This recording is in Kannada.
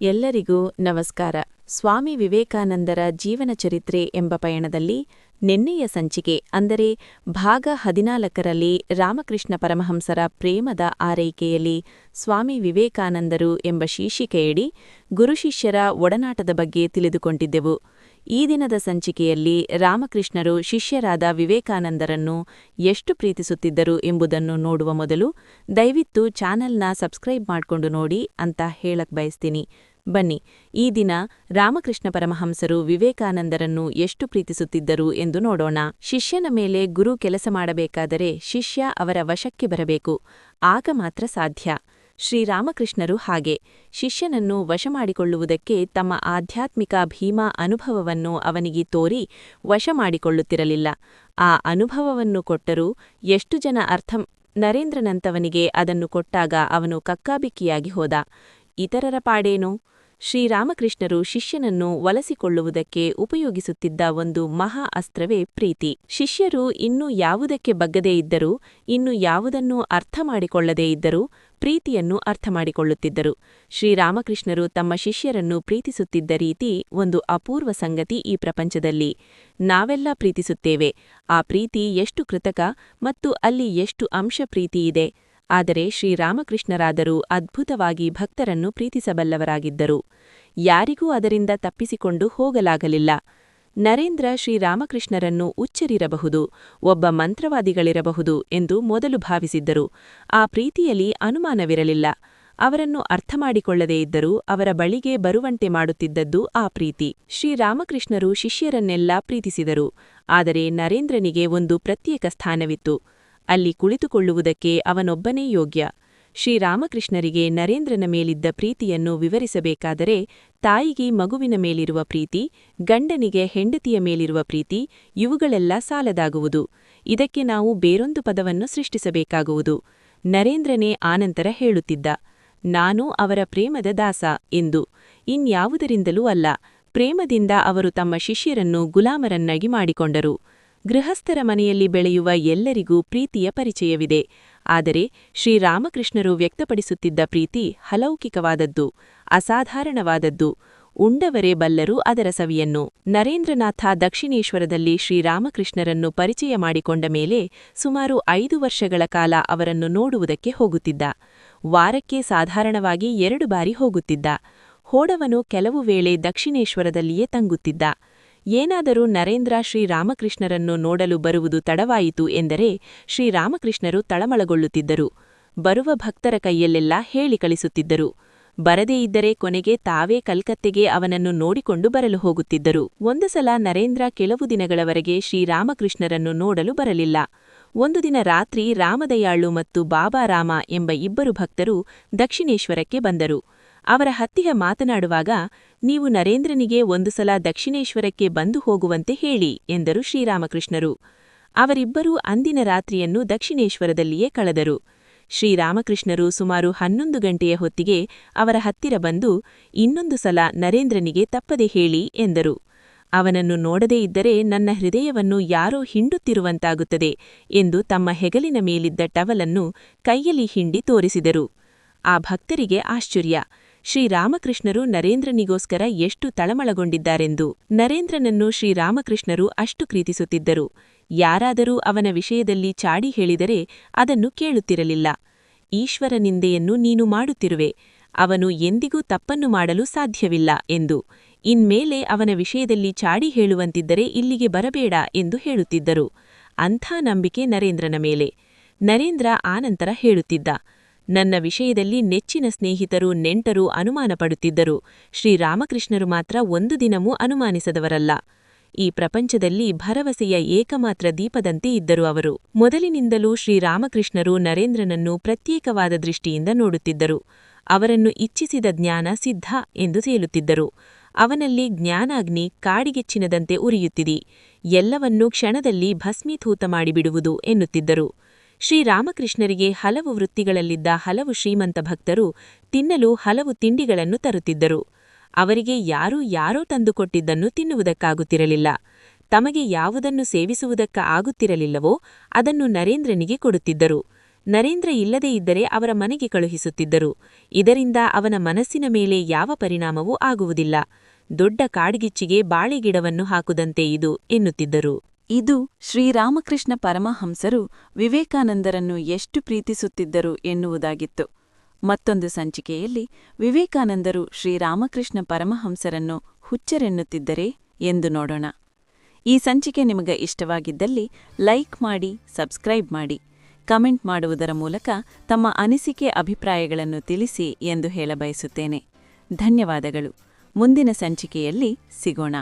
ಎಲ್ಲರಿಗೂ ನಮಸ್ಕಾರ. ಸ್ವಾಮಿ ವಿವೇಕಾನಂದರ ಜೀವನ ಚರಿತ್ರೆ ಎಂಬ ಪಯಣದಲ್ಲಿ ನಿನ್ನೆಯ ಸಂಚಿಕೆ ಅಂದರೆ ಭಾಗ ಹದಿನಾಲ್ಕರಲ್ಲಿ ರಾಮಕೃಷ್ಣ ಪರಮಹಂಸರ ಪ್ರೇಮದ ಆರೈಕೆಯಲ್ಲಿ ಸ್ವಾಮಿ ವಿವೇಕಾನಂದರು ಎಂಬ ಶೀರ್ಷಿಕೆಯಡಿ ಗುರುಶಿಷ್ಯರ ಒಡನಾಟದ ಬಗ್ಗೆ ತಿಳಿದುಕೊಂಡಿದ್ದೆವು. ಈ ದಿನದ ಸಂಚಿಕೆಯಲ್ಲಿ ರಾಮಕೃಷ್ಣರು ಶಿಷ್ಯರಾದ ವಿವೇಕಾನಂದರನ್ನು ಎಷ್ಟು ಪ್ರೀತಿಸುತ್ತಿದ್ದರು ಎಂಬುದನ್ನು ನೋಡುವ ಮೊದಲು ದಯವಿತ್ತು ಚಾನೆಲ್ನ ಸಬ್ಸ್ಕ್ರೈಬ್ ಮಾಡಿಕೊಂಡು ನೋಡಿ ಅಂತ ಹೇಳಕ್ ಬಯಸ್ತೀನಿ. ಬನ್ನಿ. ಈ ದಿನ ರಾಮಕೃಷ್ಣ ಪರಮಹಂಸರು ವಿವೇಕಾನಂದರನ್ನು ಎಷ್ಟು ಪ್ರೀತಿಸುತ್ತಿದ್ದರು ಎಂದು ನೋಡೋಣ. ಶಿಷ್ಯನ ಮೇಲೆ ಗುರು ಕೆಲಸ ಮಾಡಬೇಕಾದರೆ ಶಿಷ್ಯ ಅವರ ವಶಕ್ಕೆ ಬರಬೇಕು. ಆಗ ಮಾತ್ರ ಸಾಧ್ಯ. ಶ್ರೀರಾಮಕೃಷ್ಣರು ಹಾಗೆ. ಶಿಷ್ಯನನ್ನು ವಶಮಾಡಿಕೊಳ್ಳುವುದಕ್ಕೆ ತಮ್ಮ ಆಧ್ಯಾತ್ಮಿಕ ಭೀಮಾ ಅನುಭವವನ್ನು ಅವನಿಗೆ ತೋರಿ ವಶ ಮಾಡಿಕೊಳ್ಳುತ್ತಿರಲಿಲ್ಲ ಆ ಅನುಭವವನ್ನು ಕೊಟ್ಟರೂ ಎಷ್ಟು ಜನ ಅರ್ಥ ನರೇಂದ್ರನಂತವನಿಗೆ ಅದನ್ನು ಕೊಟ್ಟಾಗ ಅವನು ಕಕ್ಕಾಬಿಕ್ಕಿಯಾಗಿ ಹೋದ. ಇತರರ ಪಾಡೇನು? ಶ್ರೀರಾಮಕೃಷ್ಣರು ಶಿಷ್ಯನನ್ನು ವಲಸಿಕೊಳ್ಳುವುದಕ್ಕೆ ಉಪಯೋಗಿಸುತ್ತಿದ್ದ ಒಂದು ಮಹಾ ಅಸ್ತ್ರವೇ ಪ್ರೀತಿ. ಶಿಷ್ಯರು ಇನ್ನು ಯಾವುದಕ್ಕೆ ಬಗ್ಗದೇ ಇದ್ದರೂ, ಇನ್ನು ಯಾವುದನ್ನೂ ಅರ್ಥ ಮಾಡಿಕೊಳ್ಳದೇ ಇದ್ದರೂ ಪ್ರೀತಿಯನ್ನು ಅರ್ಥ ಮಾಡಿಕೊಳ್ಳುತ್ತಿದ್ದರು. ಶ್ರೀರಾಮಕೃಷ್ಣರು ತಮ್ಮ ಶಿಷ್ಯರನ್ನು ಪ್ರೀತಿಸುತ್ತಿದ್ದ ರೀತಿ ಒಂದು ಅಪೂರ್ವ ಸಂಗತಿ ಈ ಪ್ರಪಂಚದಲ್ಲಿ. ನಾವೆಲ್ಲ ಪ್ರೀತಿಸುತ್ತೇವೆ. ಆ ಪ್ರೀತಿ ಎಷ್ಟು ಕೃತಕ ಮತ್ತು ಅಲ್ಲಿ ಎಷ್ಟು ಅಂಶ ಪ್ರೀತಿಯಿದೆ ಆದರೆ ಶ್ರೀರಾಮಕೃಷ್ಣರಾದರೂ ಅದ್ಭುತವಾಗಿ ಭಕ್ತರನ್ನು ಪ್ರೀತಿಸಬಲ್ಲವರಾಗಿದ್ದರು. ಯಾರಿಗೂ ಅದರಿಂದ ತಪ್ಪಿಸಿಕೊಂಡು ಹೋಗಲಾಗಲಿಲ್ಲ. ನರೇಂದ್ರ ಶ್ರೀರಾಮಕೃಷ್ಣರನ್ನು ಉಚ್ಚರಿರಬಹುದು, ಒಬ್ಬ ಮಂತ್ರವಾದಿಗಳಿರಬಹುದು ಎಂದು ಮೊದಲು ಭಾವಿಸಿದ್ದರು. ಆ ಪ್ರೀತಿಯಲ್ಲಿ ಅನುಮಾನವಿರಲಿಲ್ಲ. ಅವರನ್ನು ಅರ್ಥ ಮಾಡಿಕೊಳ್ಳದೇ ಇದ್ದರೂ ಅವರ ಬಳಿಗೆ ಬರುವಂತೆ ಮಾಡುತ್ತಿದ್ದದ್ದು ಆ ಪ್ರೀತಿ. ಶ್ರೀರಾಮಕೃಷ್ಣರು ಶಿಷ್ಯರನ್ನೆಲ್ಲ ಪ್ರೀತಿಸಿದರು. ಆದರೆ ನರೇಂದ್ರನಿಗೆ ಒಂದು ಪ್ರತ್ಯೇಕ ಸ್ಥಾನವಿತ್ತು. ಅಲ್ಲಿ ಕುಳಿತುಕೊಳ್ಳುವುದಕ್ಕೆ ಅವನೊಬ್ಬನೇ ಯೋಗ್ಯ. ಶ್ರೀರಾಮಕೃಷ್ಣರಿಗೆ ನರೇಂದ್ರನ ಮೇಲಿದ್ದ ಪ್ರೀತಿಯನ್ನು ವಿವರಿಸಬೇಕಾದರೆ ತಾಯಿಗೆ ಮಗುವಿನ ಮೇಲಿರುವ ಪ್ರೀತಿ, ಗಂಡನಿಗೆ ಹೆಂಡತಿಯ ಮೇಲಿರುವ ಪ್ರೀತಿ, ಇವುಗಳೆಲ್ಲ ಸಾಲದಾಗುವುದು. ಇದಕ್ಕೆ ನಾವು ಬೇರೊಂದು ಪದವನ್ನು ಸೃಷ್ಟಿಸಬೇಕಾಗುವುದು. ನರೇಂದ್ರನೇ ಆನಂತರ ಹೇಳುತ್ತಿದ್ದ, ನಾನು ಅವರ ಪ್ರೇಮದ ದಾಸ ಎಂದು. ಇನ್ಯಾವುದರಿಂದಲೂ ಅಲ್ಲ, ಪ್ರೇಮದಿಂದ ಅವರು ತಮ್ಮ ಶಿಷ್ಯರನ್ನು ಗುಲಾಮರನ್ನಾಗಿ ಮಾಡಿಕೊಂಡರು. ಗೃಹಸ್ಥರ ಮನೆಯಲ್ಲಿ ಬೆಳೆಯುವ ಎಲ್ಲರಿಗೂ ಪ್ರೀತಿಯ ಪರಿಚಯವಿದೆ. ಆದರೆ ಶ್ರೀರಾಮಕೃಷ್ಣರು ವ್ಯಕ್ತಪಡಿಸುತ್ತಿದ್ದ ಪ್ರೀತಿ ಹಲೌಕಿಕವಾದದ್ದು ಅಸಾಧಾರಣವಾದದ್ದು. ಉಂಡವರೇ ಬಲ್ಲರು ಅದರ ಸವಿಯನ್ನು. ನರೇಂದ್ರನಾಥ ದಕ್ಷಿಣೇಶ್ವರದಲ್ಲಿ ಶ್ರೀರಾಮಕೃಷ್ಣರನ್ನು ಪರಿಚಯ ಮಾಡಿಕೊಂಡ ಮೇಲೆ ಸುಮಾರು ಐದು ವರ್ಷಗಳ ಕಾಲ ಅವರನ್ನು ನೋಡುವುದಕ್ಕೆ ಹೋಗುತ್ತಿದ್ದ. ವಾರಕ್ಕೆ ಸಾಧಾರಣವಾಗಿ ಎರಡು ಬಾರಿ ಹೋಗುತ್ತಿದ್ದ. ಹೋಡವನು ಕೆಲವು ವೇಳೆ ದಕ್ಷಿಣೇಶ್ವರದಲ್ಲಿಯೇ ತಂಗುತ್ತಿದ್ದ. ಏನಾದರೂ ನರೇಂದ್ರ ಶ್ರೀರಾಮಕೃಷ್ಣರನ್ನು ನೋಡಲು ಬರುವುದು ತಡವಾಯಿತು ಎಂದರೆ ಶ್ರೀರಾಮಕೃಷ್ಣರು ತಳಮಳಗೊಳ್ಳುತ್ತಿದ್ದರು. ಬರುವ ಭಕ್ತರ ಕೈಯಲ್ಲೆಲ್ಲ ಹೇಳಿ ಕಳಿಸುತ್ತಿದ್ದರು. ಬರದೇ ಇದ್ದರೆ ಕೊನೆಗೆ ತಾವೇ ಕಲ್ಕತ್ತೆಗೆ ಅವನನ್ನು ನೋಡಿಕೊಂಡು ಬರಲು ಹೋಗುತ್ತಿದ್ದರು. ಒಂದು ಸಲ ನರೇಂದ್ರ ಕೆಲವು ದಿನಗಳವರೆಗೆ ಶ್ರೀರಾಮಕೃಷ್ಣರನ್ನು ನೋಡಲು ಬರಲಿಲ್ಲ. ಒಂದು ದಿನ ರಾತ್ರಿ ರಾಮದಯಾಳು ಮತ್ತು ಬಾಬಾರಾಮ ಎಂಬ ಇಬ್ಬರು ಭಕ್ತರು ದಕ್ಷಿಣೇಶ್ವರಕ್ಕೆ ಬಂದರು. ಅವರ ಹತ್ತಿರ ಮಾತನಾಡುವಾಗ, ನೀವು ನರೇಂದ್ರನಿಗೆ ಒಂದು ಸಲ ದಕ್ಷಿಣೇಶ್ವರಕ್ಕೆ ಬಂದು ಹೋಗುವಂತೆ ಹೇಳಿ ಎಂದರು ಶ್ರೀರಾಮಕೃಷ್ಣರು. ಅವರಿಬ್ಬರೂ ಅಂದಿನ ರಾತ್ರಿಯನ್ನು ದಕ್ಷಿಣೇಶ್ವರದಲ್ಲಿಯೇ ಕಳೆದರು. ಶ್ರೀರಾಮಕೃಷ್ಣರು ಸುಮಾರು ಹನ್ನೊಂದು ಗಂಟೆಯ ಹೊತ್ತಿಗೆ ಅವರ ಹತ್ತಿರ ಬಂದು, ಇನ್ನೊಂದು ಸಲ ನರೇಂದ್ರನಿಗೆ ತಪ್ಪದೆ ಹೇಳಿ ಎಂದರು. ಅವನನ್ನು ನೋಡದೇ ಇದ್ದರೆ ನನ್ನ ಹೃದಯವನ್ನು ಯಾರೋ ಹಿಂಡುತ್ತಿರುವಂತಾಗುತ್ತದೆ ಎಂದು ತಮ್ಮ ಹೆಗಲಿನ ಮೇಲಿದ್ದ ಟವಲನ್ನು ಕೈಯಲ್ಲಿ ಹಿಂಡಿ ತೋರಿಸಿದರು. ಆ ಭಕ್ತರಿಗೆ ಆಶ್ಚರ್ಯ. ಶ್ರೀರಾಮಕೃಷ್ಣರು ನರೇಂದ್ರನಿಗೋಸ್ಕರ ಎಷ್ಟು ತಳಮಳಗೊಂಡಿದ್ದಾರೆಂದು. ನರೇಂದ್ರನನ್ನು ಶ್ರೀರಾಮಕೃಷ್ಣರು ಅಷ್ಟು ಪ್ರೀತಿಸುತ್ತಿದ್ದರು. ಯಾರಾದರೂ ಅವನ ವಿಷಯದಲ್ಲಿ ಚಾಡಿ ಹೇಳಿದರೆ ಅದನ್ನು ಕೇಳುತ್ತಿರಲಿಲ್ಲ. ಈಶ್ವರ ನಿಂದೆಯನ್ನು ನೀನು ಮಾಡುತ್ತಿರುವೆ. ಅವನು ಎಂದಿಗೂ ತಪ್ಪನ್ನು ಮಾಡಲು ಸಾಧ್ಯವಿಲ್ಲ ಎಂದು. ಇನ್ಮೇಲೆ ಅವನ ವಿಷಯದಲ್ಲಿ ಚಾಡಿ ಹೇಳುವಂತಿದ್ದರೆ ಇಲ್ಲಿಗೆ ಬರಬೇಡ ಎಂದು ಹೇಳುತ್ತಿದ್ದರು. ಅಂಥ ನಂಬಿಕೆ ನರೇಂದ್ರನ ಮೇಲೆ. ನರೇಂದ್ರ ಆನಂತರ ಹೇಳುತ್ತಿದ್ದ. ನನ್ನ ವಿಷಯದಲ್ಲಿ ನೆಚ್ಚಿನ ಸ್ನೇಹಿತರು ನೆಂಟರು ಅನುಮಾನ ಪಡುತ್ತಿದ್ದರು. ಶ್ರೀರಾಮಕೃಷ್ಣರು ಮಾತ್ರ ಒಂದು ದಿನವೂ ಅನುಮಾನಿಸದವರಲ್ಲ. ಈ ಪ್ರಪಂಚದಲ್ಲಿ ಭರವಸೆಯ ಏಕಮಾತ್ರ ದೀಪದಂತೆ ಇದ್ದರು ಅವರು. ಮೊದಲಿನಿಂದಲೂ ಶ್ರೀರಾಮಕೃಷ್ಣರು ನರೇಂದ್ರನನ್ನು ಪ್ರತ್ಯೇಕವಾದ ದೃಷ್ಟಿಯಿಂದ ನೋಡುತ್ತಿದ್ದರು. ಅವರನ್ನು ಇಚ್ಛಿಸಿದ ಜ್ಞಾನ ಸಿದ್ಧ ಎಂದು ತೇಲುತ್ತಿದ್ದರು ಅವನಲ್ಲಿ ಜ್ಞಾನಾಗ್ನಿ ಕಾಡಿಗೆಚ್ಚಿನದಂತೆ ಉರಿಯುತ್ತಿದೆ. ಎಲ್ಲವನ್ನೂ ಕ್ಷಣದಲ್ಲಿ ಭಸ್ಮೀತೂತ ಮಾಡಿಬಿಡುವುದು ಎನ್ನುತ್ತಿದ್ದರು. ಶ್ರೀರಾಮಕೃಷ್ಣರಿಗೆ ಹಲವು ವೃತ್ತಿಗಳಲ್ಲಿದ್ದ ಹಲವು ಶ್ರೀಮಂತ ಭಕ್ತರು ತಿನ್ನಲು ಹಲವು ತಿಂಡಿಗಳನ್ನು ತರುತ್ತಿದ್ದರು. ಅವರಿಗೆ ಯಾರೂ ಯಾರೋ ತಂದುಕೊಟ್ಟಿದ್ದನ್ನು ತಿನ್ನುವುದಕ್ಕಾಗುತ್ತಿರಲಿಲ್ಲ. ತಮಗೆ ಯಾವುದನ್ನು ಸೇವಿಸುವುದಕ್ಕ ಆಗುತ್ತಿರಲಿಲ್ಲವೋ ಅದನ್ನು ನರೇಂದ್ರನಿಗೆ ಕೊಡುತ್ತಿದ್ದರು. ನರೇಂದ್ರ ಇಲ್ಲದೇ ಇದ್ದರೆ ಅವರ ಮನೆಗೆ ಕಳುಹಿಸುತ್ತಿದ್ದರು. ಇದರಿಂದ ಅವನ ಮನಸ್ಸಿನ ಮೇಲೆ ಯಾವ ಪರಿಣಾಮವೂ ಆಗುವುದಿಲ್ಲ. ದೊಡ್ಡ ಕಾಡ್ಗಿಚ್ಚಿಗೆ ಬಾಳೆಗಿಡವನ್ನು ಹಾಕುದಂತೆ ಇದು ಎನ್ನುತ್ತಿದ್ದರು. ಇದು ಶ್ರೀರಾಮಕೃಷ್ಣ ಪರಮಹಂಸರು ವಿವೇಕಾನಂದರನ್ನು ಎಷ್ಟು ಪ್ರೀತಿಸುತ್ತಿದ್ದರು ಎನ್ನುವುದಾಗಿತ್ತು. ಮತ್ತೊಂದು ಸಂಚಿಕೆಯಲ್ಲಿ ವಿವೇಕಾನಂದರು ಶ್ರೀರಾಮಕೃಷ್ಣ ಪರಮಹಂಸರನ್ನು ಹುಚ್ಚರೆನ್ನುತ್ತಿದ್ದರೆ ಎಂದು ನೋಡೋಣ. ಈ ಸಂಚಿಕೆ ನಿಮಗೆ ಇಷ್ಟವಾಗಿದ್ದಲ್ಲಿ ಲೈಕ್ ಮಾಡಿ, ಸಬ್ಸ್ಕ್ರೈಬ್ ಮಾಡಿ. ಕಮೆಂಟ್ ಮಾಡುವುದರ ಮೂಲಕ ತಮ್ಮ ಅನಿಸಿಕೆ ಅಭಿಪ್ರಾಯಗಳನ್ನು ತಿಳಿಸಿ ಎಂದು ಹೇಳಬಯಸುತ್ತೇನೆ. ಧನ್ಯವಾದಗಳು. ಮುಂದಿನ ಸಂಚಿಕೆಯಲ್ಲಿ ಸಿಗೋಣ.